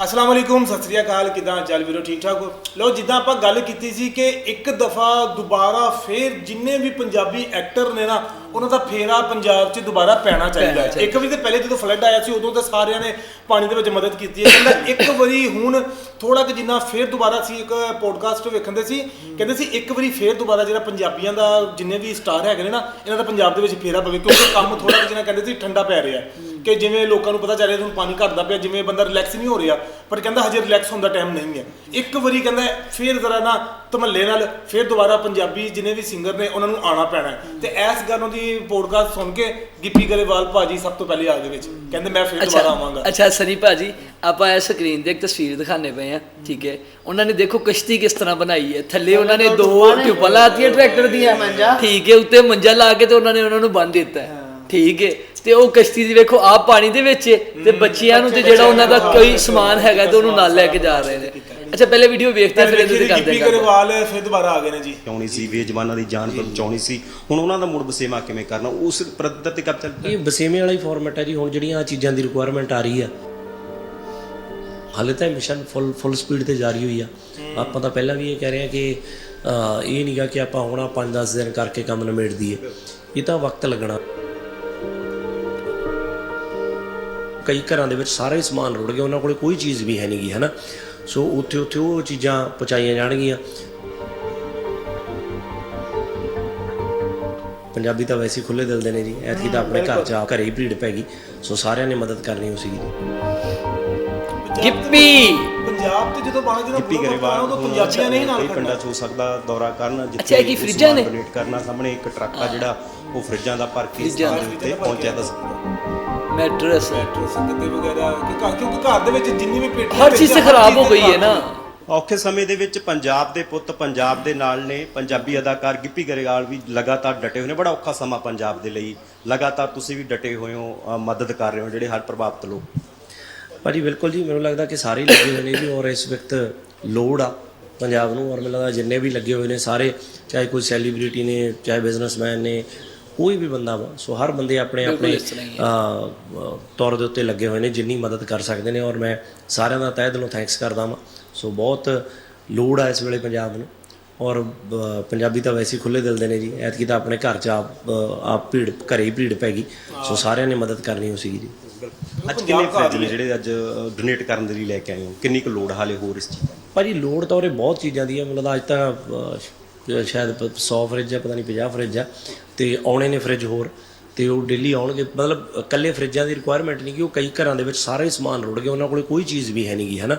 ਅਸਲਾਮ ਵਾਲੇਕੁਮ ਸਤਿ ਸ੍ਰੀ ਅਕਾਲ ਕਿਦਾਂ ਚੱਲ ਵੀਰੋ? ਠੀਕ ਠਾਕ ਹੋ? ਲੋ ਜਿੱਦਾਂ ਆਪਾਂ ਗੱਲ ਕੀਤੀ ਸੀ ਕਿ ਇੱਕ ਦਫਾ ਦੁਬਾਰਾ ਫੇਰ ਜਿੰਨੇ ਵੀ ਪੰਜਾਬੀ ਐਕਟਰ ਨੇ ਨਾ ਉਹਨਾਂ ਦਾ ਫੇਰਾ ਪੰਜਾਬ 'ਚ ਦੁਬਾਰਾ ਪੈਣਾ ਚਾਹੀਦਾ ਹੈ। ਇੱਕ ਵਾਰੀ ਤੇ ਪਹਿਲੇ ਜਦੋਂ ਫਲੱਡ ਆਇਆ ਸੀ ਉਦੋਂ ਤਾਂ ਸਾਰਿਆਂ ਨੇ ਪਾਣੀ ਦੇ ਵਿੱਚ ਮਦਦ ਕੀਤੀ ਹੈ। ਕਹਿੰਦਾ ਇੱਕ ਵਾਰੀ ਹੁਣ ਥੋੜਾ ਕਿ ਜਿੰਨਾ ਫੇਰ ਦੁਬਾਰਾ ਸੀ ਇੱਕ ਪੋਡਕਾਸਟ ਵੇਖਣ ਦੇ ਸੀ ਕਹਿੰਦੇ ਸੀ ਇੱਕ ਵਾਰੀ ਫੇਰ ਦੁਬਾਰਾ ਜਿਹੜਾ ਪੰਜਾਬੀਆਂ ਦਾ ਜਿੰਨੇ ਵੀ ਸਟਾਰ ਹੈਗੇ ਨੇ ਨਾ ਇਹਨਾਂ ਦਾ ਪੰਜਾਬ ਦੇ ਵਿੱਚ ਫੇਰਾ ਪਵੇ ਕਿਉਂਕਿ ਕੰਮ ਥੋੜਾ ਜਿਹਾ ਕਹਿੰਦੇ ਸੀ ਠੰਡਾ ਪੈ ਰਿਹਾ ਕਿ ਜਿਵੇਂ ਲੋਕਾਂ ਨੂੰ ਪਤਾ ਚੱਲ ਰਿਹਾ ਹੁਣ ਪਾਣੀ ਘਟਦਾ ਪਿਆ ਜਿਵੇਂ ਬੰਦਾ ਰਿਲੈਕਸ ਨਹੀਂ ਹੋ ਰਿਹਾ ਪਰ ਕਹਿੰਦਾ ਹਜੇ ਰਿਲੈਕਸ ਹੋਣ ਦਾ ਟਾਈਮ ਨਹੀਂ ਹੈ। ਇੱਕ ਵਾਰੀ ਕਹਿੰਦਾ ਫੇਰ ਜ਼ਰਾ ਨਾ ਧਮੱਲੇ ਨਾਲ ਫੇਰ ਦੁਬਾਰਾ ਪੰਜਾਬੀ ਜਿੰਨੇ ਵੀ ਸਿੰਗਰ ਨੇ ਉਹਨਾਂ ਨੂੰ ਆਣਾ ਪੈਣਾ ਹੈ। ਤੇ ਇਸ ਗੱਲੋਂ ਦੀ ਪੋਡਕਾਸਟ ਸੁਣ ਕੇ ਗਿੱਪੀ ਗਰੇਵਾਲ ਭਾਜੀ ਸਭ ਤੋਂ ਪਹਿਲੇ ਆ ਗਏ ਵਿੱਚ ਕਹਿੰਦੇ ਮੈਂ ਫੇਰ ਦੁਬਾਰਾ ਆਵਾਂਗਾ। ਅੱਛਾ ਸਨੀ ਭਾਜੀ ਆਪਾਂ ਇਹ ਸਕਰੀਨ ਤੇ ਇੱਕ ਤਸਵੀਰ ਦਿਖਾਣੇ ਪਏ ਆ ਠੀਕ ਹੈ। ਉਹਨਾਂ ਨੇ ਦੇਖੋ ਕਸ਼ਤੀ ਕਿਸ ਤਰ੍ਹਾਂ ਬਣਾਈ ਹੈ। ਥੱਲੇ ਉਹਨਾਂ ਨੇ ਦੋ ਟਿਊਬਾਂ ਲਾਤੀਆਂ ਟਰੈਕਟਰ ਦੀਆਂ। ਠੀਕ ਹੈ ਉੱਤੇ ਮੰਜਾ ਲਾ ਕੇ ਤੇ ਉਹਨਾਂ ਨੇ ਉਹਨਾਂ ਨੂੰ ਬੰਨ ਦਿੱਤਾ ਹੈ। ਠੀਕ ਹੈ ਤੇ ਉਹ ਕਸ਼ਤੀ ਦੀ ਵੇਖੋ ਆਪ ਪਾਣੀ ਦੇ ਵਿੱਚ ਤੇ ਬੱਚਿਆਂ ਨੂੰ ਤੇ ਜਿਹੜਾ ਉਹਨਾਂ ਦਾ ਕੋਈ ਸਮਾਨ ਹੈਗਾ ਤੇ ਉਹਨੂੰ ਨਾਲ ਲੈ ਕੇ ਜਾ ਰਹੇ ਨੇ। ਅੱਛਾ ਪਹਿਲੇ ਵੀਡੀਓ ਵੇਖਦੇ ਆ, ਫਿਰ ਇਹਦੇ ਤੇ ਕਰਦੇ ਗਿੱਪੀ ਗੱਲ। ਗਰੇਵਾਲ ਫੇਰ ਦੁਬਾਰਾ ਆ ਗਏ ਨੇ ਜੀ। ਬਚਾਉਣੀ ਸੀ? ਬੇਜਵਾਨਾਂ ਦੀ ਜਾਨ ਬਚਾਉਣੀ ਸੀ। ਹੁਣ ਉਹਨਾਂ ਦਾ ਮੁੜ ਬਸੇਮਾ ਕਿਵੇਂ ਕਰਨਾ? ਉਸ ਪੱਧਰ ਤੇ ਕਬ ਚੱਲ ਇਹ ਬਸੇਵੇਂ ਵਾਲਾ ਹੀ ਫਾਰਮੈਟ ਹੈ ਜੀ। ਹੁਣ ਜਿਹੜੀਆਂ ਆ ਚੀਜ਼ਾਂ ਦੀ ਰਿਕੁਆਇਰਮੈਂਟ ਆ ਰਹੀ ਆ। ਹਾਲੇ ਤਾਂ ਮਿਸ਼ਨ ਫੁੱਲ ਫੁੱਲ ਸਪੀਡ ਤੇ ਜਾਰੀ ਹੋਈ ਆ। ਆਪਾਂ ਤਾਂ ਪਹਿਲਾਂ ਵੀ ਇਹ ਕਹਿ ਰਹੇ ਆ ਕਿ ਅਹ, ਇਹ ਨਹੀਂਗਾ ਕਿ ਆਪਾਂ ਹੁਣ 5-10 ਦਿਨ ਕਰਕੇ ਕੰਮ ਨਿਬੇੜ ਦਈਏ ਇਹ ਤਾਂ ਵਕਤ ਲੱਗਣਾ। ਕਈ ਘਰਾਂ ਦੇ ਵਿੱਚ ਸਾਰਾ ਹੀ ਸਮਾਨ ਰੁੜ ਗਿਆ ਉਹਨਾਂ ਕੋਲੇ ਕੋਈ ਚੀਜ਼ ਵੀ ਹੈ ਨਹੀਂਗੀ ਹੈਨਾ? ਸੋ ਉੱਥੇ ਉੱਥੇ ਉਹ ਚੀਜ਼ਾਂ ਪਹੁੰਚਾਈਆਂ ਜਾਣਗੀਆਂ। ਪੰਜਾਬੀ ਤਾਂ ਵੈਸੇ ਹੀ ਖੁੱਲੇ ਦਿਲ ਦੇ ਨੇ ਜੀ। ਐਤਕੀ ਤਾਂ ਆਪਣੇ ਘਰ ਚ ਆ ਘਰੇ ਹੀ ਭੀੜ ਪੈ ਗਈ। ਸੋ ਸਾਰਿਆਂ ਨੇ ਮਦਦ ਕਰਨੀ ਹੋ ਸੀਗੀ ਜੀ ਗਿੱਪੀ! ਪੰਜਾਬ ਤੇ ਜਦੋਂ ਬਾਣਾ ਜਿਹੜਾ ਗਿੱਪੀ ਗਰੇਵਾਲ ਉਦੋਂ ਪੰਜਾਬੀਆਂ ਨੇ ਹੀ ਨਾਲ ਪਿੰਡਾਂ 'ਚ ਹੋ ਸਕਦਾ ਦੌਰਾ ਕਰਨ ਅੱਛਾ, ਇਹ ਕੀ ਫਰਿੱਜਾਂ ਨੇ? ਕਰਨਾ ਸਾਹਮਣੇ ਇੱਕ ਟਰੱਕ ਆ ਜਿਹੜਾ ਉਹ ਫਰਿੱਜਾਂ ਦਾ ਭਰ ਕੇ ਦੇ। ਉੱਤੇ ਪਹੁੰਚਿਆ ਤਾਂ ਮੈਟਰਸ ਪੈਟਰੋਲ ਸੰਗਤੇ ਵਗੈਰਾ ਕਿ ਘਰ ਕਿਉਂਕਿ ਘਰ ਦੇ ਵਿੱਚ ਜਿੰਨੀ ਵੀ ਪੇਟੀ ਹਰ ਚੀਜ਼ ਖਰਾਬ ਹੋ ਗਈ ਹੈ ਨਾ। ਔਖੇ ਸਮੇਂ ਦੇ ਵਿੱਚ ਪੰਜਾਬ ਦੇ ਪੁੱਤ ਪੰਜਾਬ ਦੇ ਨਾਲ ਨੇ। ਪੰਜਾਬੀ ਅਦਾਕਾਰ ਗਿੱਪੀ ਗਰੇਵਾਲ ਵੀ ਲਗਾਤਾਰ ਡਟੇ ਹੋਏ ਨੇ। ਬੜਾ ਔਖਾ ਸਮਾਂ ਪੰਜਾਬ ਦੇ ਲਈ। ਲਗਾਤਾਰ ਤੁਸੀਂ ਵੀ ਡਟੇ ਹੋਏ ਹੋ ਅ, ਮਦਦ ਕਰ ਰਹੇ ਹੋ ਜਿਹੜੇ ਹਰ ਪ੍ਰਭਾਵਿਤ ਲੋਕ। ਭਾਜੀ ਬਿਲਕੁਲ ਜੀ ਮੈਨੂੰ ਲੱਗਦਾ ਕਿ ਸਾਰੇ ਹੀ ਲੱਗੇ ਹੋਏ ਨੇ ਜੀ ਔਰ ਇਸ ਵਕਤ ਲੋੜ ਆ ਪੰਜਾਬ ਨੂੰ ਔਰ ਮੈਨੂੰ ਲੱਗਦਾ ਜਿੰਨੇ ਵੀ ਲੱਗੇ ਹੋਏ ਨੇ ਸਾਰੇ ਚਾਹੇ ਕੋਈ ਸੈਲੀਬ੍ਰਿਟੀ ਨੇ ਚਾਹੇ ਬਿਜ਼ਨਸਮੈਨ ਨੇ ਕੋਈ ਵੀ ਬੰਦਾ ਵਾ ਸੋ ਹਰ ਬੰਦੇ ਆਪਣੇ ਆਪਣੇ ਤੌਰ ਦੇ ਉੱਤੇ ਲੱਗੇ ਹੋਏ ਨੇ ਜਿੰਨੀ ਮਦਦ ਕਰ ਸਕਦੇ ਨੇ ਔਰ ਮੈਂ ਸਾਰਿਆਂ ਦਾ ਤਹਿ ਦਿਲੋਂ ਥੈਂਕਸ ਕਰਦਾ ਵਾਂ। ਸੋ ਬਹੁਤ ਲੋੜ ਆ ਇਸ ਵੇਲੇ ਪੰਜਾਬ ਨੂੰ। ਔਰ ਪੰਜਾਬੀ ਤਾਂ ਵੈਸੇ ਹੀ ਖੁੱਲੇ ਦਿਲ ਦੇ ਨੇ ਜੀ। ਐਤਕੀ ਤਾਂ ਆਪਣੇ ਘਰ ਚ ਆਪ ਆਪ ਭੀੜ ਘਰੇ ਹੀ ਭੀੜ ਪੈ ਗਈ। ਸੋ ਸਾਰਿਆਂ ਨੇ ਮਦਦ ਕਰਨੀ ਹੋ ਸੀਗੀ ਜੀ। ਅੱਜ ਕਿੰਨੇ ਫਰਿੱਜ ਨੇ। ਜਿਹੜੇ ਅੱਜ ਡੋਨੇਟ ਕਰਨ ਦੇ ਲਈ ਲੈ ਕੇ ਆਏ ਹੋ? ਕਿੰਨੀ ਕੁ ਲੋੜ ਹਾਲੇ ਹੋਰ ਇਸ ਚੀਜ਼ ਦੀ? ਭਾਜੀ ਲੋੜ ਤਾਂ ਉਹਰੇ ਬਹੁਤ ਚੀਜ਼ਾਂ ਦੀ ਹੈ ਮਤਲਬ ਅੱਜ ਤਾਂ ਅਹ, ਸ਼ਾਇਦ 100 ਫਰਿੱਜ ਆ ਪਤਾ ਨਹੀਂ 50 ਫਰਿੱਜ ਆ ਤੇ ਆਉਣੇ ਨੇ ਫਰਿੱਜ ਹੋਰ ਤੇ ਉਹ ਡੇਲੀ ਆਉਣਗੇ। ਮਤਲਬ ਇਕੱਲੇ ਫਰਿੱਜਾਂ ਦੀ ਰਿਕੁਆਇਰਮੈਂਟ ਨਹੀਂ ਕਿ ਉਹ ਕਈ ਘਰਾਂ ਦੇ ਵਿੱਚ ਸਾਰੇ ਸਮਾਨ ਰੁੜ ਗਏ ਉਹਨਾਂ ਕੋਲੇ ਕੋਈ ਚੀਜ਼ ਵੀ ਹੈ ਨਹੀਂਗੀ ਹੈਨਾ?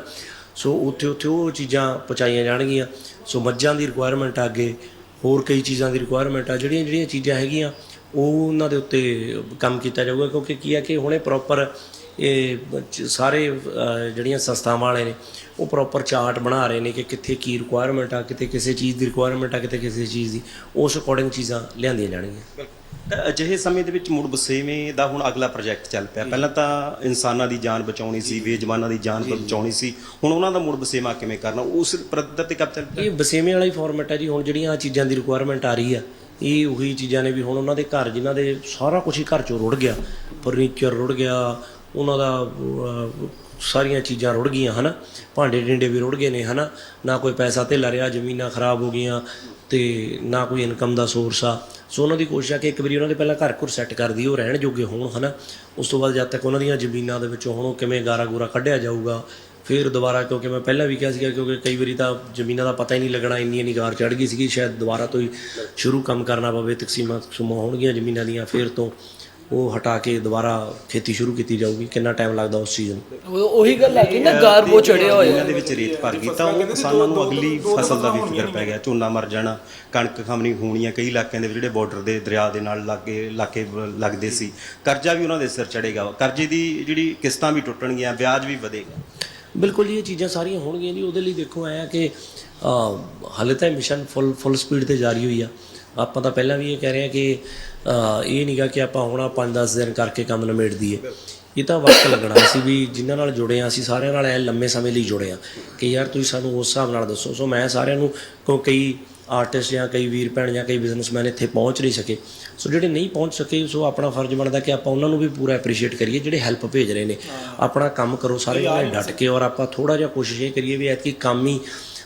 ਸੋ ਉੱਥੇ ਉੱਥੇ ਉਹ ਚੀਜ਼ਾਂ ਪਹੁੰਚਾਈਆਂ ਜਾਣਗੀਆਂ। ਸੋ ਮੱਝਾਂ ਦੀ ਰਿਕੁਆਇਰਮੈਂਟ ਆ ਅੱਗੇ ਹੋਰ ਕਈ ਚੀਜ਼ਾਂ ਦੀ ਰਿਕੁਆਇਰਮੈਂਟ ਆ ਜਿਹੜੀਆਂ ਜਿਹੜੀਆਂ ਚੀਜ਼ਾਂ ਹੈਗੀਆਂ ਉਹ ਉਹਨਾਂ ਦੇ ਉੱਤੇ ਕੰਮ ਕੀਤਾ ਜਾਊਗਾ ਕਿਉਂਕਿ ਕੀ ਆ ਕਿ ਹੁਣੇ ਪ੍ਰੋਪਰ ਇਹ ਸਾਰੇ ਜਿਹੜੀਆਂ ਸੰਸਥਾਵਾਂ ਵਾਲੇ ਨੇ ਉਹ ਪ੍ਰੋਪਰ ਚਾਰਟ ਬਣਾ ਰਹੇ ਨੇ ਕਿ ਕਿੱਥੇ ਕੀ ਰਿਕੁਆਇਰਮੈਂਟ ਆ ਕਿਤੇ ਕਿਸੇ ਚੀਜ਼ ਦੀ ਰਿਕੁਆਇਰਮੈਂਟ ਆ ਕਿਤੇ ਕਿਸੇ ਚੀਜ਼ ਦੀ। ਉਸ ਅਕੋਰਡਿੰਗ ਚੀਜ਼ਾਂ ਲਿਆਂਦੀਆਂ ਜਾਣਗੀਆਂ। ਅਜਿਹੇ ਸਮੇਂ ਦੇ ਵਿੱਚ ਮੁੜ ਬਸੇਵੇਂ ਦਾ ਹੁਣ ਅਗਲਾ ਪ੍ਰੋਜੈਕਟ ਚੱਲ ਪਿਆ। ਪਹਿਲਾਂ ਤਾਂ ਇਨਸਾਨਾਂ ਦੀ ਜਾਨ ਬਚਾਉਣੀ ਸੀ ਬੇਜਵਾਨਾਂ ਦੀ ਜਾਨ ਬਚਾਉਣੀ ਸੀ। ਹੁਣ ਉਹਨਾਂ ਦਾ ਮੁੜ ਬਸੇਮਾ ਕਿਵੇਂ ਕਰਨਾ? ਉਸ ਪੱਧਰ ਤੇ ਕਬ ਚੱਲ ਪਿਆ? ਇਹ ਬਸੇਵੇਂ ਵਾਲਾ ਹੀ ਫਾਰਮੈਟ ਹੈ ਜੀ। ਹੁਣ ਜਿਹੜੀਆਂ ਆ ਚੀਜ਼ਾਂ ਦੀ ਰਿਕੁਆਇਰਮੈਂਟ ਆ ਰਹੀ ਆ ਇਹ ਉਹੀ ਚੀਜ਼ਾਂ ਨੇ ਵੀ ਹੁਣ ਉਹਨਾਂ ਦੇ ਘਰ ਜਿਨ੍ਹਾਂ ਦੇ ਸਾਰਾ ਕੁਝ ਹੀ ਘਰ ਚੋਂ ਰੁੜ ਗਿਆ। ਫਰਨੀਚਰ ਰੁੜ ਗਿਆ ਉਹਨਾਂ ਦਾ ਸਾਰੀਆਂ ਚੀਜ਼ਾਂ ਰੁੜ ਗਈਆਂ ਹਨਾ। ਭਾਂਡੇ ਡਿੰਡੇ ਵੀ ਰੁੜ ਗਏ ਨੇ ਹਨਾ। ਨਾ ਕੋਈ ਪੈਸਾ ਧੇਲਾ ਰਿਹਾ, ਜ਼ਮੀਨਾਂ ਖਰਾਬ ਹੋ ਗਈਆਂ ਤੇ ਨਾ ਕੋਈ ਇਨਕਮ ਦਾ ਸੋਰਸ ਆ। ਸੋ ਉਹਨਾਂ ਦੀ ਕੋਸ਼ਿਸ਼ ਆ ਕਿ ਇੱਕ ਵਾਰੀ ਉਹਨਾਂ ਦੇ ਪਹਿਲਾਂ ਘਰ ਘਰ ਸੈੱਟ ਕਰ ਦਈਏ, ਉਹ ਰਹਿਣ ਜੋਗੇ ਹੋਣ, ਹਨਾ। ਉਸ ਤੋਂ ਬਾਅਦ ਜਦ ਤੱਕ ਉਹਨਾਂ ਦੀਆਂ ਜ਼ਮੀਨਾਂ ਦੇ ਵਿੱਚੋਂ ਹੁਣ ਉਹ ਕਿਵੇਂ ਗਾਰਾ ਗੂਰਾ ਕੱਢਿਆ ਜਾਊਗਾ, ਫਿਰ ਦੁਬਾਰਾ ਕਿਉਂਕਿ ਮੈਂ ਪਹਿਲਾਂ ਵੀ ਕਿਹਾ ਸੀਗਾ ਕਿਉਂਕਿ ਕਈ ਵਾਰੀ ਤਾਂ ਜ਼ਮੀਨਾਂ ਦਾ ਪਤਾ ਹੀ ਨਹੀਂ ਲੱਗਣਾ, ਇੰਨੀ ਇੰਨੀ ਗਾਰ ਚੜ ਗਈ ਸੀਗੀ, ਸ਼ਾਇਦ ਦੁਬਾਰਾ ਤੋਂ ਹੀ ਸ਼ੁਰੂ ਕੰਮ ਕਰਨਾ ਪਵੇ, ਤਕਸੀਮਾਂ ਤਕਸੂਮਾਂ ਹੋਣਗੀਆਂ ਜ਼ਮੀਨਾਂ ਦੀਆਂ, ਫਿਰ ਤੋਂ ਉਹ ਹਟਾ ਕੇ ਦੁਬਾਰਾ ਖੇਤੀ ਸ਼ੁਰੂ ਕੀਤੀ ਜਾਊਗੀ। ਕਿੰਨਾ ਟਾਈਮ ਲੱਗਦਾ ਉਸ ਚੀਜ਼ ਨੂੰ ਉਹ- ਉਹੀ ਗੱਲ ਆ ਕਿ ਨਾ ਗਾਰ ਬਹੁਤ ਚੜਿਆ ਹੋਇਆ। ਇਹਨਾਂ ਦੇ ਵਿੱਚ ਰੇਤ ਭਰ ਗਈ ਤਾਂ ਉਹ ਕਿਸਾਨਾਂ ਨੂੰ ਅਗਲੀ ਫਸਲ ਦਾ ਵੀ ਫਿਕਰ ਪੈ ਗਿਆ। ਝੋਨਾ ਮਰ ਜਾਣਾ ਕਣਕ ਖਾਮਣੀ ਹੋਣੀਆਂ ਕਈ ਇਲਾਕਿਆਂ ਦੇ ਵਿੱਚ ਜਿਹੜੇ ਬਾਰਡਰ ਦੇ ਦਰਿਆ ਦੇ ਨਾਲ ਲਾਗੇ ਇਲਾਕੇ ਲੱਗਦੇ ਸੀ। ਕਰਜ਼ਾ ਵੀ ਉਹਨਾਂ ਦੇ ਸਿਰ ਚੜੇਗਾ ਕਰਜ਼ੇ ਦੀ ਜਿਹੜੀ ਕਿਸ਼ਤਾਂ ਵੀ ਟੁੱਟਣਗੀਆਂ ਵਿਆਜ ਵੀ ਵਧੇਗਾ। ਬਿਲਕੁਲ ਜੀ ਇਹ ਚੀਜ਼ਾਂ ਸਾਰੀਆਂ ਹੋਣਗੀਆਂ ਜੀ। ਉਹਦੇ ਲਈ ਦੇਖੋ ਆਇਆ ਕਿ ਅਹ, ਹਾਲੇ ਤਾਂ ਮਿਸ਼ਨ ਫੁੱਲ ਫੁੱਲ ਸਪੀਡ ਤੇ ਜਾਰੀ ਹੋਈ ਆ। ਆਪਾਂ ਤਾਂ ਪਹਿਲਾਂ ਵੀ ਇਹ ਕਹਿ ਰਹੇ ਆ ਕਿ ਇਹ ਨਹੀਂਗਾ ਕਿ ਆਪਾਂ ਹੁਣ 5-10 ਦਿਨ ਕਰਕੇ ਕੰਮ ਨਿਬੇੜ ਦਈਏ। ਇਹ ਤਾਂ ਵਕਤ ਲੱਗਣਾ ਸੀ ਵੀ ਜਿਨ੍ਹਾਂ ਨਾਲ ਜੁੜੇ ਆ ਅਸੀਂ ਸਾਰਿਆਂ ਨਾਲ ਐ ਲੰਮੇ ਸਮੇਂ ਲਈ ਜੁੜੇ ਆ ਕਿ ਯਾਰ ਤੁਸੀਂ ਸਾਨੂੰ ਉਸ ਹਿਸਾਬ ਨਾਲ ਦੱਸੋ। ਸੋ ਮੈਂ ਸਾਰਿਆਂ ਨੂੰ ਕਿਉਂ ਕਈ ਆਰਟਿਸਟ ਜਾਂ ਕਈ ਵੀਰ ਭੈਣ ਜਾਂ ਕਈ ਬਿਜ਼ਨਸਮੈਨ ਇੱਥੇ ਪਹੁੰਚ ਨਹੀਂ ਸਕੇ। ਸੋ ਜਿਹੜੇ ਨਹੀਂ ਪਹੁੰਚ ਸਕੇ ਸੋ ਆਪਣਾ ਫਰਜ਼ ਬਣਦਾ ਕਿ ਆਪਾਂ ਉਹਨਾਂ ਨੂੰ ਵੀ ਪੂਰਾ ਐਪਰੀਸ਼ੀਏਟ ਕਰੀਏ ਜਿਹੜੇ ਹੈਲਪ ਭੇਜ ਰਹੇ ਨੇ। ਆਪਣਾ ਕੰਮ ਕਰੋ ਸਾਰੇ ਜਣੇ ਡਟ ਕੇ ਔਰ ਆਪਾਂ ਥੋੜਾ ਜਿਹਾ ਕੋਸ਼ਿਸ਼ ਇਹ ਕਰੀਏ ਵੀ ਐਤਕੀ ਕੰਮ ਹੀ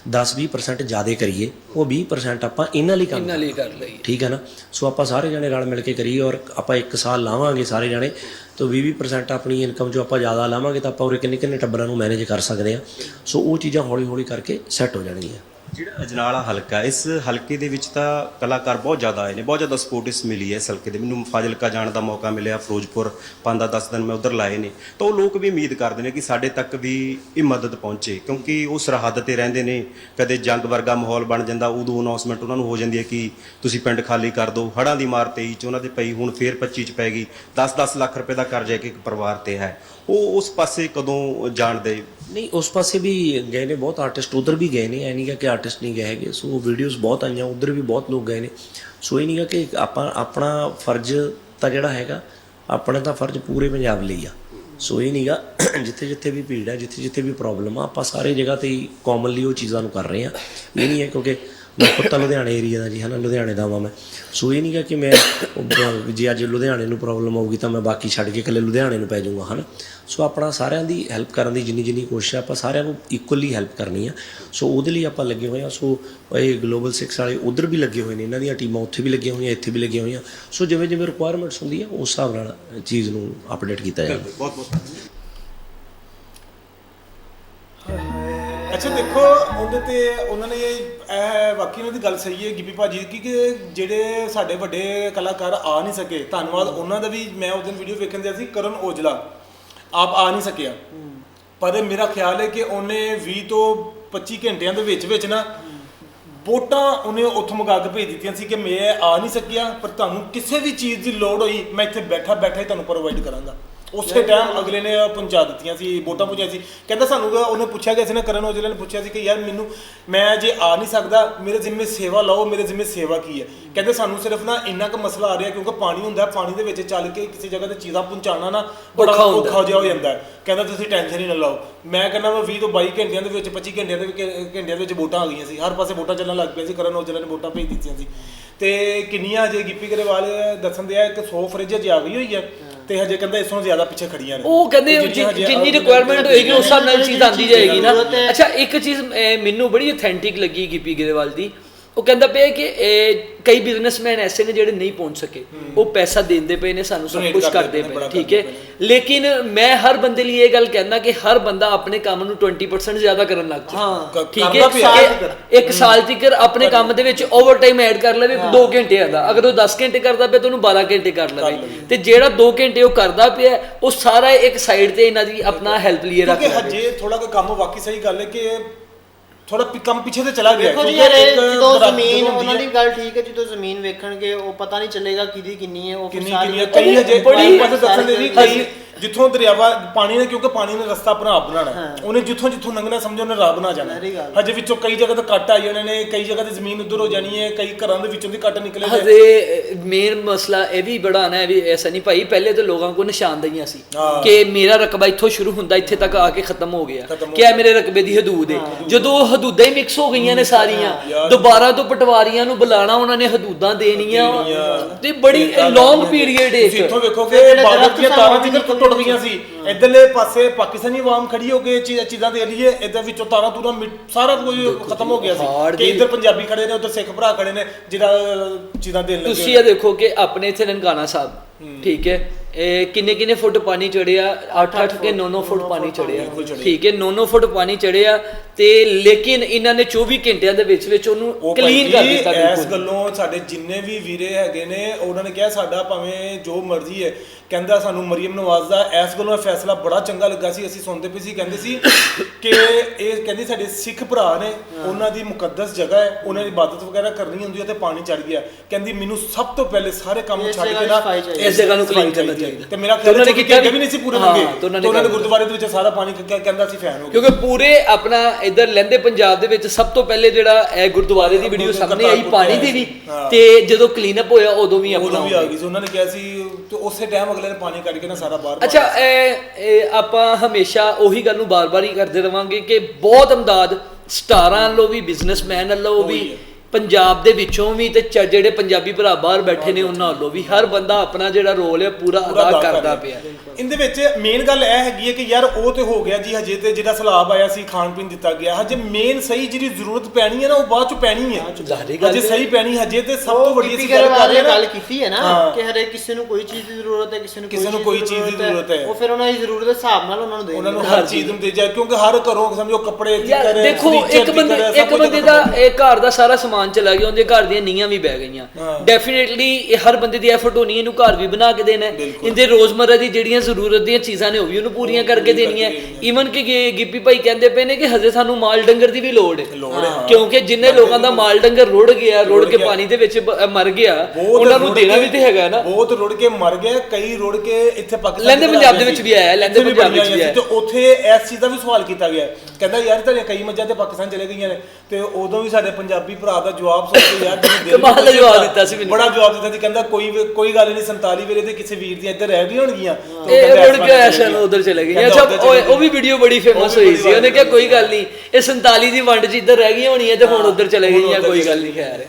10-20% ਜ਼ਿਆਦਾ ਕਰੀਏ ਉਹ 20% ਆਪਾਂ ਇਹਨਾਂ ਲਈ ਕੰਮ ਇਹਨਾਂ ਲਈ ਕਰ ਲਈ। ਠੀਕ ਹੈ ਨਾ? ਸੋ ਆਪਾਂ ਸਾਰੇ ਜਣੇ ਰਲ ਮਿਲ ਕੇ ਕਰੀਏ ਔਰ ਆਪਾਂ ਇੱਕ ਸਾਲ ਲਾਵਾਂਗੇ ਸਾਰੇ ਜਣੇ। ਤਾਂ 20-20% ਆਪਣੀ ਇਨਕਮ ਜੋ ਆਪਾਂ ਜ਼ਿਆਦਾ ਲਾਵਾਂਗੇ ਤਾਂ ਆਪਾਂ ਉਰੇ ਕਿੰਨੇ ਕਿੰਨੇ ਟੱਬਰਾਂ ਨੂੰ ਮੈਨੇਜ ਕਰ ਸਕਦੇ ਆ ਸੋ ਉਹ ਚੀਜ਼ਾਂ ਹੌਲੀ-ਹੌਲੀ ਕਰਕੇ ਸੈੱਟ ਹੋ ਜਾਣਗੀਆਂ। ਜਿਹੜਾ ਅਜਨਾਲਾ ਹਲਕਾ ਇਸ ਹਲਕੇ ਦੇ ਵਿੱਚ ਤਾਂ ਕਲਾਕਾਰ ਬਹੁਤ ਜ਼ਿਆਦਾ ਆਏ ਨੇ, ਬਹੁਤ ਜ਼ਿਆਦਾ ਸਪੋਰਟ ਇਸ ਮਿਲੀ ਹੈ ਇਸ ਹਲਕੇ ਦੇ। ਮੈਨੂੰ ਫਾਜ਼ਿਲਕਾ ਜਾਣ ਦਾ ਮੌਕਾ ਮਿਲਿਆ, ਫਿਰੋਜ਼ਪੁਰ ਪੰਜ ਦਾ 10 ਦਿਨ ਮੈਂ ਉਧਰ ਲਾਏ ਨੇ। ਤਾਂ ਉਹ ਲੋਕ ਵੀ ਉਮੀਦ ਕਰਦੇ ਨੇ ਕਿ ਸਾਡੇ ਤੱਕ ਵੀ ਇਹ ਮਦਦ ਪਹੁੰਚੇ, ਕਿਉਂਕਿ ਉਹ ਸਰਹੱਦ ਤੇ ਰਹਿੰਦੇ ਨੇ। ਕਦੇ ਜੰਗ ਵਰਗਾ ਮਾਹੌਲ ਬਣ ਜਾਂਦਾ, ਉਦੋਂ ਅਨਾਉਂਸਮੈਂਟ ਉਹਨਾਂ ਨੂੰ ਹੋ ਜਾਂਦੀ ਹੈ ਕਿ ਤੁਸੀਂ ਪਿੰਡ ਖਾਲੀ ਕਰ ਦਿਓ, ਹੜ੍ਹਾਂ ਦੀ ਮਾਰ 23 ਚ ਉਹਨਾਂ ਦੇ ਪਈ, ਹੁਣ ਫੇਰ 25 ਚ ਪੈ ਗਈ। 10-10 ਲੱਖ ਰੁਪਏ ਦਾ ਕਰਜ਼ਾ ਇੱਕ ਇੱਕ ਪਰਿਵਾਰ ਤੇ ਹੈ। ਉਹ ਉਸ ਪਾਸੇ ਕਦੋਂ ਜਾਣਦੇ? ਨਹੀਂ, ਉਸ ਪਾਸੇ ਵੀ ਗਏ ਨੇ, ਬਹੁਤ ਆਰਟਿਸਟ ਉਧਰ ਵੀ ਗਏ ਨੇ ਐਨੀ ਕਿ ਆਰਟਿਸਟ ਨਹੀਂ ਗਏ ਹੈਗੇ। ਸੋ ਵੀਡੀਓਜ਼ ਬਹੁਤ ਆਈਆਂ, ਉਧਰ ਵੀ ਬਹੁਤ ਲੋਕ ਗਏ ਨੇ। ਸੋ ਇਹ ਨਹੀਂਗਾ ਕਿ ਆਪਾਂ, ਆਪਣਾ ਫਰਜ਼ ਤਾਂ ਜਿਹੜਾ ਹੈਗਾ, ਆਪਣੇ ਤਾਂ ਫਰਜ਼ ਪੂਰੇ ਪੰਜਾਬ ਲਈ ਆ। ਸੋ ਇਹ ਨਹੀਂਗਾ ਜਿੱਥੇ ਜਿੱਥੇ ਵੀ ਭੀੜ ਹੈ, ਜਿੱਥੇ ਜਿੱਥੇ ਵੀ ਪ੍ਰੋਬਲਮ ਆ, ਆਪਾਂ ਸਾਰੇ ਜਗ੍ਹਾ ਤੇ ਹੀ ਕਾਮਨਲੀ ਉਹ ਚੀਜ਼ਾਂ ਨੂੰ ਕਰ ਰਹੇ ਆ। ਇਹ ਨਹੀਂ ਹੈ ਕਿਉਂਕਿ ਮੈਂ ਖੁਦ ਤਾਂ ਲੁਧਿਆਣੇ ਏਰੀਆ ਦਾ ਜੀ ਹਨਾ ਲੁਧਿਆਣੇ ਦਾ ਵਾਂ ਮੈਂ। ਸੋ ਇਹ ਨਹੀਂਗਾ ਕਿ ਮੈਂ ਜੇ ਅੱਜ ਲੁਧਿਆਣੇ ਨੂੰ ਪ੍ਰੋਬਲਮ ਆਊਗੀ ਤਾਂ ਮੈਂ ਬਾਕੀ ਛੱਡ ਕੇ ਇਕੱਲੇ ਲੁਧਿਆਣੇ ਨੂੰ ਪੈ ਜਾਊਂਗਾ ਹਨਾ। ਸੋ ਆਪਣਾ ਸਾਰਿਆਂ ਦੀ ਹੈਲਪ ਕਰਨ ਦੀ ਜਿੰਨੀ ਜਿੰਨੀ ਕੋਸ਼ਿਸ਼ ਆਪਾਂ ਸਾਰਿਆਂ ਨੂੰ ਇਕੁਅਲੀ ਹੈਲਪ ਕਰਨੀ ਆ। ਸੋ ਉਹਦੇ ਲਈ ਆਪਾਂ ਲੱਗੇ ਹੋਏ ਆ। ਸੋ ਇਹ ਗਲੋਬਲ 6 ਵਾਲੇ ਉਧਰ ਵੀ ਲੱਗੇ ਹੋਏ ਨੇ ਇਹਨਾਂ ਦੀਆਂ ਟੀਮਾਂ ਉੱਥੇ ਵੀ ਲੱਗੀਆਂ ਹੋਈਆਂ ਇੱਥੇ ਵੀ ਲੱਗੀਆਂ ਹੋਈਆਂ। ਸੋ ਜਿਵੇਂ ਜਿਵੇਂ ਰਿਕੁਆਇਰਮੈਂਟਸ ਹੁੰਦੀ ਆ ਉਸ ਹਿਸਾਬ ਨਾਲ ਚੀਜ਼ ਨੂੰ ਅਪਡੇਟ ਕੀਤਾ ਜਾਂਦਾ ਬਹੁਤ ਬਹੁਤ ਅੱਛਾ ਦੇਖੋ ਉਹਦੇ ਤੇ ਉਹਨਾਂ ਨੇ ਇਹ ਵਾਕਈ ਉਹਨਾਂ ਦੀ ਗੱਲ ਸਹੀ ਹੈ ਗਿੱਪੀ ਭਾਜੀ ਦੀ ਕਿ ਜਿਹੜੇ ਸਾਡੇ ਵੱਡੇ ਕਲਾਕਾਰ ਆ ਨਹੀਂ ਸਕੇ ਧੰਨਵਾਦ ਉਹਨਾਂ ਦਾ ਵੀ ਮੈਂ ਉਸ ਦਿਨ ਵੀਡੀਓ ਵੇਖਣ ਦਿਆ ਸੀ ਕਰਨ ਔਜਲਾ। ਆਪ ਆ ਨਹੀਂ ਸਕਿਆ। ਪਰ ਮੇਰਾ ਖਿਆਲ ਹੈ ਕਿ ਉਹਨੇ 20 ਤੋਂ 25 ਘੰਟਿਆਂ ਦੇ ਵਿੱਚ ਵਿੱਚ ਨਾ ਵੋਟਾਂ ਉਹਨੇ ਉੱਥੋਂ ਮੰਗਾ ਕੇ ਭੇਜ ਦਿੱਤੀਆਂ ਸੀ ਕਿ ਮੈਂ ਆ ਨਹੀਂ ਸਕਿਆ ਪਰ ਤੁਹਾਨੂੰ ਕਿਸੇ ਵੀ ਚੀਜ਼ ਦੀ ਲੋੜ ਹੋਈ ਮੈਂ ਇੱਥੇ ਬੈਠਾ ਬੈਠਾ ਹੀ ਤੁਹਾਨੂੰ ਪ੍ਰੋਵਾਈਡ ਕਰਾਂਗਾ। ਉਸੇ ਟਾਈਮ ਅਗਲੇ ਨੇ ਪਹੁੰਚਾ ਦਿੱਤੀਆਂ ਸੀ ਵੋਟਾਂ ਪਹੁੰਚਾਈ ਸੀ। ਕਹਿੰਦਾ ਸਾਨੂੰ ਉਹਨੇ ਪੁੱਛਿਆ ਗਿਆ ਸੀ ਨਾ ਕਰਨ ਔਜਲੇ ਨੇ ਪੁੱਛਿਆ ਸੀ ਕਿ ਯਾਰ ਮੈਨੂੰ ਮੈਂ ਜੇ ਆ ਨਹੀਂ ਸਕਦਾ ਮੇਰੇ ਜ਼ਿੰਮੇ ਸੇਵਾ ਲਾਓ ਮੇਰੇ ਜ਼ਿੰਮੇ ਸੇਵਾ ਕੀ ਹੈ? ਕਹਿੰਦੇ ਸਾਨੂੰ ਸਿਰਫ ਨਾ ਇੰਨਾ ਕੁ ਮਸਲਾ ਆ ਰਿਹਾ ਕਿਉਂਕਿ ਪਾਣੀ ਹੁੰਦਾ ਹੈ, ਪਾਣੀ ਦੇ ਵਿੱਚ ਚੱਲ ਕੇ ਕਿਸੇ ਜਗ੍ਹਾ ਤੇ ਚੀਜ਼ਾਂ ਪਹੁੰਚਾਉਣਾ ਨਾ ਬੜਾ ਔਖਾ ਹੁੰਦਾ। ਔਖਾ ਜਿਹਾ ਹੋ ਜਾਂਦਾ ਹੈ। ਕਹਿੰਦਾ ਤੁਸੀਂ ਟੈਨਸ਼ਨ ਹੀ ਨਾ ਲਓ। ਮੈਂ ਕਹਿੰਦਾ ਮੈਂ 20 ਤੋਂ 22 ਘੰਟਿਆਂ ਦੇ ਵਿੱਚ 25 ਘੰਟਿਆਂ ਦੇ ਵਿੱਚ ਘੰਟਿਆਂ ਦੇ ਵਿੱਚ ਵੋਟਾਂ ਆ ਗਈਆਂ ਸੀ। ਹਰ ਪਾਸੇ ਵੋਟਾਂ ਚੱਲਣ ਲੱਗ ਪਈਆਂ ਸੀ ਕਰਨ ਔਜਲਾ ਨੇ ਵੋਟਾਂ ਭੇਜ ਦਿੱਤੀਆਂ ਸੀ। ਤੇ ਕਿੰਨੀਆਂ ਜੇ ਗਿੱਪੀ ਗਰੇਵਾਲ ਦੱਸਣ ਦਿਆ ਕਿ 100 ਫਰਿੱਜ ਜੇ ਆ ਗਈ ਹੋਈ ਹੈ। ਤੇ ਹਜੇ ਕਹਿੰਦਾ ਇਸ ਤੋਂ ਜ਼ਿਆਦਾ ਪਿੱਛੇ ਖੜੀਆਂ ਨੇ। ਉਹ ਕਹਿੰਦੇ ਤੇ ਹਜੇ ਜਿੰਨੀ ਰਿਕੁਆਇਰਮੈਂਟ ਹੋਏਗੀ ਉਸ ਹਿਸਾਬ ਨਾਲ ਚੀਜ਼ ਆਂਦੀ ਜਾਏਗੀ ਨਾ। ਅੱਛਾ ਇੱਕ ਚੀਜ਼ ਅਹ, ਮੈਨੂੰ ਬੜੀ ਅਥੈਂਟਿਕ ਲੱਗੀ ਗਿੱਪੀ ਗਰੇਵਾਲ ਦੀ। ਉਹ ਕਹਿੰਦਾ ਪਿਆ ਕਿ ਇਹ, ਕਈ ਬਿਜ਼ਨਸਮੈਨ ਐਸੇ ਨੇ ਜਿਹੜੇ ਨਹੀਂ ਪਹੁੰਚ ਸਕੇ। ਉਹ ਪੈਸਾ ਦਿੰਦੇ ਪਏ ਨੇ ਸਾਨੂੰ ਸਭ ਕੁਝ ਕਰਦੇ ਪਏ ਠੀਕ ਹੈ? ਲੇਕਿਨ ਮੈਂ ਹਰ ਬੰਦੇ ਲਈ ਇਹ ਗੱਲ ਕਹਿਣਾ ਕਿ ਹਰ ਬੰਦਾ ਆਪਣੇ ਕੰਮ ਨੂੰ 20% ਜ਼ਿਆਦਾ ਕਰਨ ਲੱਗ ਜਾਏ ਹਾਂ ਕ- ਠੀਕ ਹੈ। ਕਿ ਇੱਕ ਸਾਲ ਤੀਕਰ ਆਪਣੇ ਕੰਮ ਦੇ ਵਿੱਚ ਓਵਰਟਾਈਮ ਐਡ ਕਰ ਲਵੇ 2 ਘੰਟਿਆਂ ਦਾ ਅਗਰ ਉਹ 10 ਘੰਟੇ ਕਰਦਾ ਪਿਆ ਤਾਂ ਉਹਨੂੰ 12 ਘੰਟੇ ਕਰ ਲਵੇ। ਤੇ ਜਿਹੜਾ 2 ਘੰਟੇ ਉਹ ਕਰਦਾ ਪਿਆ ਉਹ ਸਾਰਾ ਇੱਕ ਸਾਈਡ ਤੇ ਇਹਨਾਂ ਦੀ ਆਪਣਾ ਹੈਲਪ ਲਈ ਰੱਖ ਕਿਉਂਕਿ ਲਵੇ। ਹਜੇ ਥੋੜਾ ਕੁ ਕੰਮ ਵਾਕਈ ਸਹੀ ਗੱਲ ਹੈ ਕਿ ਥੋੜਾ ਕੰਮ ਪਿੱਛੇ ਤੇ ਚਲਾ ਗਿਆ ਦੇਖੋ ਜੀ ਕਿਉਂਕਿ ਯਾਰ ਜਦੋਂ ਜ਼ਮੀਨ ਉਹਨਾਂ। ਦੀ ਗੱਲ ਠੀਕ ਹੈ ਜਦੋਂ ਜ਼ਮੀਨ ਵੇਖਣਗੇ ਉਹ ਪਤਾ ਨਹੀਂ ਚੱਲੇਗਾ ਕਿਹਦੀ ਕਿੰਨੀ ਹੈ ਉਹ ਕਿੰਨੀ ਕਈ ਹਜੇ ਬੜੀ ਪਾਸੇ ਦੱਸਣ ਦੇ ਸਾਰੀ- ਕਈ ਜਿੱਥੋਂ ਦਰਿਆਵਾ ਪਾਣੀ ਨੇ ਕਿਉਂਕਿ ਪਾਣੀ ਨੇ ਰਸਤਾ ਆਪਣਾ ਆਪ ਬਣਾਉਣਾ ਹੈ। ਉਹਨੇ ਜਿੱਥੋਂ ਜਿੱਥੋਂ ਲੰਘਣਾ ਸਮਝੋ ਉਹਨੇ ਰਾਹ ਬਣਾ ਜਾਣਾ ਗੱਲ। ਹਜੇ ਵਿੱਚੋਂ ਕਈ ਜਗ੍ਹਾ ਤੇ ਕੱਟ ਆਈ ਜਾਣੇ ਨੇ ਕਈ ਜਗ੍ਹਾ ਤੇ ਜ਼ਮੀਨ ਉਧਰ ਹੋ ਜਾਣੀ ਹੈ ਕਈ ਘਰਾਂ ਦੇ ਵਿੱਚੋਂ ਦੀ ਕੱਟ ਨਿਕਲੇ ਨੇ। ਹਜੇ ਮੇਨ ਮਸਲਾ ਇਹ ਵੀ ਬੜਾ ਹੈ ਵੀ ਐਸਾ ਨਹੀਂ ਭਾਈ ਪਹਿਲੇ ਤਾਂ ਲੋਕਾਂ ਕੋ ਨਿਸ਼ਾਨਦਹੀਆਂ ਸੀ ਹਾਂ। ਕਿ ਮੇਰਾ ਰਕਬਾ ਇੱਥੋਂ ਸ਼ੁਰੂ ਹੁੰਦਾ ਇੱਥੇ ਤੱਕ ਆ ਕੇ ਖਤਮ ਹੋ ਗਿਆ। ਖਤਮ ਹੋ ਕਿ ਇਹ ਮੇਰੇ ਰਕਬੇ ਦੀ ਹਦੂਦ ਹੈ ਜਦੋਂ ਉਹ ਹਦੂਦਾਂ ਹੀ ਮਿਕਸ ਹੋ ਗਈਆਂ ਨੇ ਸਾਰੀਆਂ ਦੁਬਾਰਾ ਤੋਂ ਪਟਵਾਰੀਆਂ ਨੂੰ ਬੁਲਾਣਾ ਉਹਨਾਂ ਨੇ ਹਦੂਦਾਂ ਦੇਣੀਆਂ। ਤੇ ਬੜੀ ਲੌਂਗ ਪੀਰੀਅਡ ਹੈ ਤੁਸੀਂ ਇੱਕ। ਇੱਥੋਂ ਵੇਖੋ ਕਿ ਜਿਹੜੇ ਦਰਖਤ ਦੀਆਂ ਤਾਰਾਂ ਉਹ ਵੀ ਟੁੱਟ ਗਈਆਂ ਸੀ। ਇਧਰਲੇ ਪਾਸੇ ਪਾਕਿਸਤਾਨੀ ਆਵਾਮ ਖੜੀ ਹੋ ਕੇ ਚੀ- ਚੀਜ਼ਾਂ ਦੇ ਲਈਏ ਇਧਰ ਵਿੱਚੋਂ ਤਾਰਾਂ ਤੂਰਾਂ ਸਾਰਾ ਕੁਝ ਖਤਮ ਹੋ ਗਿਆ ਸੀ। ਕਿ ਦੀ- ਇੱਧਰ ਪੰਜਾਬੀ ਖੜੇ ਨੇ ਉਧਰ ਸਿੱਖ ਭਰਾ ਖੜੇ ਨੇ ਜਿਹੜਾ ਚੀਜ਼ਾਂ ਦੇਣ ਲੱਗੇ ਤੁਸੀਂ ਇਹ ਦੇਖੋ ਕਿ ਆਪਣੇ ਇੱਥੇ ਨਨਕਾਣਾ ਸਾਹਿਬ ਠੀਕ ਹੈ? ਇਹ ਕਿੰਨੇ ਕਿੰਨੇ ਫੁੱਟ ਪਾਣੀ ਚੜਿਆ? 8-8 ਕੇ 9-9 ਫੁੱਟ ਪਾਣੀ ਚੜਿਆ। ਠੀਕ ਹੈ 9-9 ਫੁੱਟ ਪਾਣੀ ਚੜਿਆ ਤੇ ਲੇਕਿਨ ਇਹਨਾਂ ਨੇ 24 ਘੰਟਿਆਂ ਦੇ ਵਿੱਚ ਵਿੱਚ ਉਹਨੂੰ ਉਹ ਕਲੀਨ ਕਰ ਦਿੱਤਾ ਇਸ ਬਿਲਕੁਲ ਗੱਲੋਂ ਸਾਡੇ ਜਿੰਨੇ ਵੀ ਵੀਰੇ ਹੈਗੇ ਨੇ ਉਹਨਾਂ ਨੇ ਕਿਹਾ ਸਾਡਾ ਭਾਵੇਂ ਜੋ ਮਰਜ਼ੀ ਹੈ ਕਹਿੰਦਾ ਸਾਨੂੰ ਮਰੀਮ ਨਵਾਜ਼ ਦਾ ਇਸ ਗੱਲੋਂ ਫੈਸਲਾ ਬੜਾ ਚੰਗਾ ਲੱਗਾ ਸੀ ਅਸੀਂ ਸੁਣਦੇ ਪਏ ਸੀ ਕਹਿੰਦੇ ਸੀ ਕਿ ਇਹ ਕਹਿੰਦੀ ਸਾਡੇ ਸਿੱਖ ਭਰਾ ਨੇ ਉਹਨਾਂ ਦੀ ਮੁਕੱਦਸ ਜਗ੍ਹਾ ਹੈ ਉਹਨਾਂ ਦੀ ਇਬਾਦਤ ਵਗੈਰਾ ਕਰਨੀ ਹੁੰਦੀ ਹੈ ਤੇ ਪਾਣੀ ਚੜ ਗਿਆ। ਕਹਿੰਦੀ ਮੈਨੂੰ ਸਭ ਤੋਂ ਪਹਿਲੇ ਸਾਰੇ ਕੰਮ ਛੱਡ ਕੇ ਦੀ ਨਾ ਇਸ ਜਗ੍ਹਾ ਨੂੰ clean ਕਰਨਾ ਚਾਹੀਦੀ। ਤੇ ਮੇਰਾ ਖਿਆਲ ਹੈ ਕਿ ਵੀ ਨਹੀਂ ਸੀ ਪੂਰੇ ਮੰਗੇ ਤੇ ਉਹਨਾਂ ਨੇ ਗੁਰਦੁਆਰੇ ਦੇ ਵਿੱਚ ਸਾਰਾ ਪਾਣੀ ਕਹਿੰਦਾ ਸੀ ਫੈਨ ਹੋ ਗਿਆ ਕਿਉਂਕਿ ਪੂਰੇ ਆਪਣਾ ਇਧਰ ਲਹਿੰਦੇ ਪੰਜਾਬ ਦੇ ਵਿੱਚ ਸਭ ਤੋਂ ਪਹਿਲੇ ਜਿਹੜਾ ਇਹ ਗੁਰਦੁਆਰੇ ਦੀ ਵੀਡੀਓ ਸਾਹਮਣੇ ਆਈ ਪਾਣੀ ਦੀ ਵੀ। ਤੇ ਜਦੋਂ ਕਲੀਨ ਅਪ ਹੋਇਆ ਉਦੋਂ ਵੀ ਆਪਣਾ ਉਦੋਂ ਵੀ ਆ ਗਈ ਸੀ। ਉਹਨਾਂ ਨੇ ਕਿਹਾ ਸੀ ਤੇ ਉਸੇ ਟਾਈਮ ਅਗਲੇ ਨੇ ਪਾਣੀ ਕੱਢ ਕੇ ਨਾ ਸਾਰਾ ਬਾਹਰ ਅੱਛਾ ਇਹ ਇਹ ਆਪਾਂ ਹਮੇਸ਼ਾ ਉਹੀ ਗੱਲ ਨੂੰ ਬਾਰ-ਬਾਰ ਹੀ ਕਰਦੇ ਰਵਾਂਗੇ ਕਿ ਬਹੁਤ ਅਮਦਾਦ ਸਟਾਰਾਂ ਵੱਲੋਂ ਵੀ ਬਿਜ਼ਨਸਮੈਨ ਵੱਲੋਂ ਵੀ ਪੰਜਾਬ ਦੇ ਵਿੱਚੋਂ ਵੀ ਤੇ ਚ- ਜਿਹੜੇ ਪੰਜਾਬੀ ਭਰਾ ਬਾਹਰ ਬੈਠੇ ਨੇ ਉਹਨਾਂ ਵੱਲੋਂ ਵੀ ਹਰ ਬੰਦਾ ਆਪਣਾ ਜਿਹੜਾ ਰੋਲ ਹੈ ਪੂਰਾ ਅਦਾ ਅਦਾ ਕਰ ਕਰਦਾ। ਪਿਆ ਇਹਦੇ ਵਿੱਚ ਮੇਨ ਗੱਲ ਇਹ ਹੈਗੀ ਹੈ ਕਿ ਯਾਰ ਉਹ ਤੇ ਹੋ ਗਿਆ ਜੀ ਹਜੇ ਤੇ ਜਿਹੜਾ ਸਲਾਬ ਆਇਆ ਸੀ ਖਾਣ ਪੀਣ ਦਿੱਤਾ ਗਿਆ ਹਜੇ ਮੇਨ ਸਹੀ ਜਿਹੜੀ ਜ਼ਰੂਰਤ ਪੈਣੀ ਹੈ ਨਾ ਉਹ ਬਾਅਦ ਚ ਪੈਣੀ ਹੈ ਗੱਲ ਹਜੇ ਹੈ। ਸਹੀ ਪੈਣੀ ਹਜੇ ਤੇ ਸਭ ਤੋਂ ਵੱਡੀ ਅਸੀਂ ਗੱਲ ਕਰ ਰਹੇ ਹਾਂ ਗੱਲ ਕੀਤੀ ਹੈ ਨਾ ਹਾਂ। ਕਿ ਹਰੇ ਕਿਸੇ ਨੂੰ ਕੋਈ ਚੀਜ਼ ਦੀ ਜ਼ਰੂਰਤ ਹੈ ਕਿਸੇ ਨੂੰ ਕਿਸੇ ਨੂੰ ਕੋਈ ਚੀਜ਼ ਦੀ ਜ਼ਰੂਰਤ ਹੈ। ਉਹ ਫਿਰ ਉਹਨਾਂ ਦੀ ਜ਼ਰੂਰਤ ਦੇ ਹਿਸਾਬ ਨਾਲ ਉਹਨਾਂ ਨੂੰ ਦੇ ਉਹਨਾਂ ਨੂੰ ਹਰ ਚੀਜ਼ ਨੂੰ ਦੇ ਜਾ ਕਿਉਂਕਿ ਹਰ ਘਰੋਂ ਸਮਝੋ ਕੱਪੜੇ ਯਾਰ ਦੇਖੋ ਇੱਕ ਬੰਦੇ ਤਿੱਕਰ, ਸਭ ਇੱਕ ਕੁਝ ਬੰਦੇ ਦਾ ਇਹ ਘਰ ਦਾ ਸਾਰਾ ਸਮਾਨ ਚਲਾ ਗਿਆ ਉਹਦੇ ਘਰ ਦੀਆਂ ਨੀਆਂ ਵੀ ਬਹਿ ਗਈਆਂ। ਡੈਫੀਨਿਟਲੀ ਇਹ ਹਰ ਬੰਦੇ ਦੀ ਐਫਰਟ ਹੋਣੀ ਇਹਨੂੰ ਘਰ ਵੀ ਬਣਾ ਕੇ ਦੇਣਾ। ਇਹਦੇ ਰੋਜ਼ਮਰਰਾ ਦੀ ਜਿਹੜੀਆਂ ਜ਼ਰੂਰਤ ਦੀਆਂ ਚੀਜ਼ਾਂ ਨੇ ਉਹ ਵੀ ਉਹਨੂੰ ਪੂਰੀਆਂ ਕਰਕੇ ਦੇਣੀਆਂ ਈਵਨ ਕਿ ਗਿੱਪੀ ਭਾਈ ਕਹਿੰਦੇ ਪਏ ਨੇ ਕਿ ਹਜੇ ਸਾਨੂੰ ਮਾਲ ਡੰਗਰ ਦੀ ਵੀ ਲੋੜ ਹੈ। ਕਿਉਂਕਿ ਜਿੰਨੇ ਲੋਕਾਂ ਦਾ ਮਾਲ ਡੰਗਰ ਰੁੜ ਗਿਆ ਰੁੜ ਕੇ ਗਿਆ। ਪਾਣੀ ਦੇ ਵਿੱਚ ਮਰ ਗਿਆ ਉਹਨਾਂ ਨੂੰ ਦੇਣਾ ਵੀ ਤੇ ਹੈਗਾ ਨਾ ਬਹੁਤ ਰੁੜ ਕੇ ਮਰ ਗਏ ਕਈ ਰੁੜ ਕੇ ਇੱਥੇ ਪਾਕਿਸਤਾਨ ਲਹਿੰਦੇ ਦੇ ਪੰਜਾਬ ਦੇ ਵਿੱਚ। ਵੀ ਆਇਆ, ਵੀ ਪੰਜਾਬ ਵਿੱਚ ਵੀ ਆਈਆਂ ਸੀ ਤੇ ਉੱਥੇ ਇਸ ਚੀਜ਼ ਦਾ ਵੀ ਸਵਾਲ ਕੀਤਾ ਗਿਆ ਕਹਿੰਦਾ ਯਾਰ ਤੁਹਾਡੀਆਂ ਕਈ ਮੱਝਾਂ ਤੇ ਪਾਕਿਸਤਾਨ ਚਲੇ ਗਈਆਂ ਨੇ ਤੇ ਉਦੋਂ ਵੀ ਸਾਡੇ ਪੰਜਾਬੀ ਭਰਾ ਦਾ ਜਵਾਬ ਸੁਣ ਕੇ ਯਾਰ ਜਿਹਨੂੰ ਦਿਲ ਕਮਾਲ ਦਾ ਜਵਾਬ ਦਿੱਤਾ ਸੀ ਮੈਨੂੰ। ਬੜਾ ਜਵਾਬ ਦਿੱਤਾ ਸੀ ਕਹਿੰਦਾ ਕੋਈ ਵੀ- ਕੋਈ ਗੱਲ ਨਹੀਂ 47 ਵੇਲੇ ਤੇ ਕਿਸੇ ਵੀਰ ਦੀਆਂ ਇੱਧਰ ਰਹਿ ਗਈਆਂ ਹੋਣਗੀਆਂ। ਇਹ ਇਸ ਕੇ ਵਾਰ ਆਇਆ ਚਲੇ ਸਨ ਗਈਆਂ। ਉਧਰ ਚਲੇ ਕਹਿੰਦਾ ਅੱਛਾ ਉਹ ਵੀ ਵੀਡੀਓ ਬੜੀ ਫੇਮਸ ਵੀ ਹੋਈ ਸੀ। ਉਹਨੇ ਕਿਹਾ ਕੋਈ ਗੱਲ ਨਹੀਂ ਇਹ 47 ਦੀ ਵੰਡ ਚ ਇੱਧਰ ਰਹਿ ਗਈਆਂ ਹੋਣੀਆਂ ਤੇ ਹੁਣ ਉਧਰ ਚਲੇ ਗਈਆਂ ਕੋਈ ਗੱਲ ਨਹੀਂ ਖੈਰ।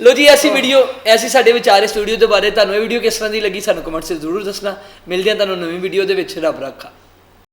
ਲੋ ਜੀ ਐਸੀ ਵੀਡੀਓ ਐਸੀ ਸਾਡੇ ਵਿਚਾਰੇ ਸਟੂਡੀਓ ਦੇ ਬਾਰੇ ਤੁਹਾਨੂੰ ਇਹ ਵੀਡੀਓ ਕਿਸ ਤਰ੍ਹਾਂ ਦੀ ਲੱਗੀ ਸਾਨੂੰ ਕਮੈਂਟ 'ਚ ਜ਼ਰੂਰ ਦੱਸਣਾ। ਮਿਲਦੇ ਹਾਂ ਤੁਹਾਨੂੰ ਨਵੀਂ ਵੀਡੀਓ ਦੇ ਵਿੱਚ ਰੱਬ ਰੱਖਾ।